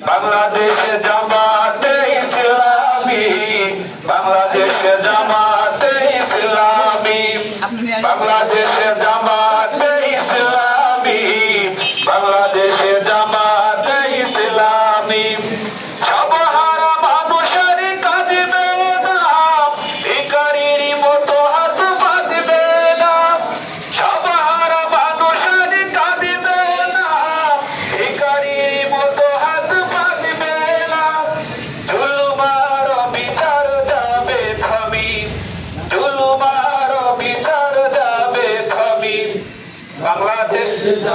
বাংলাদেশে জাম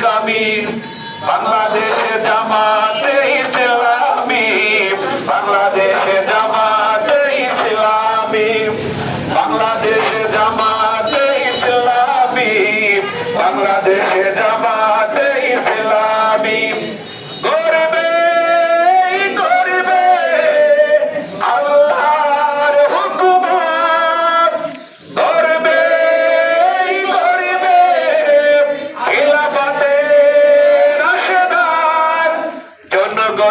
কামিল বাংলাদেশ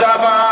জামা